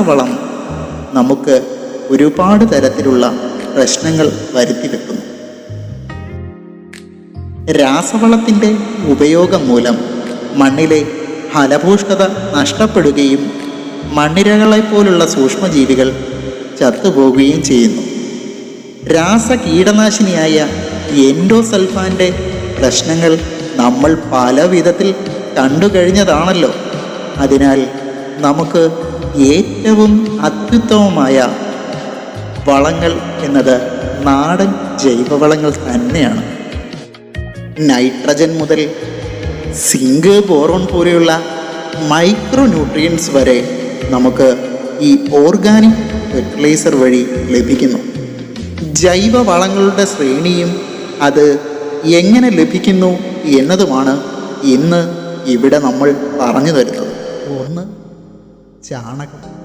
രാസവളം നമുക്ക് ഒരുപാട് തരത്തിലുള്ള പ്രശ്നങ്ങൾ വരുത്തി വെക്കുന്നു. രാസവളത്തിന്റെ ഉപയോഗം മൂലം മണ്ണിലെ ഫലഭൂഷ്ഠത നഷ്ടപ്പെടുകയും മണ്ണിരകളെപ്പോലുള്ള സൂക്ഷ്മജീവികൾ ചത്തുപോകുകയും ചെയ്യുന്നു. രാസ കീടനാശിനിയായ എൻഡോസൾഫാന്റെ പ്രശ്നങ്ങൾ നമ്മൾ പല വിധത്തിൽ കണ്ടു കഴിഞ്ഞതാണല്ലോ അതിനാൽ നമുക്ക് ഏറ്റവും അത്യുത്തമമായ വളങ്ങൾ എന്നത് നാടൻ ജൈവവളങ്ങൾ തന്നെയാണ്. നൈട്രജൻ മുതൽ സിങ്ക് ബോറോൺ പോലെയുള്ള മൈക്രോ ന്യൂട്രിയൻസ് വരെ നമുക്ക് ഈ ഓർഗാനിക് ഫെർട്ടിലൈസർ വഴി ലഭിക്കുന്നു. ജൈവ വളങ്ങളുടെ ശ്രേണിയും അത് എങ്ങനെ ലഭിക്കുന്നു എന്നതുമാണ് ഇന്ന് ഇവിടെ നമ്മൾ പറഞ്ഞു തരുന്നത്. ഒന്ന് ചാണകം.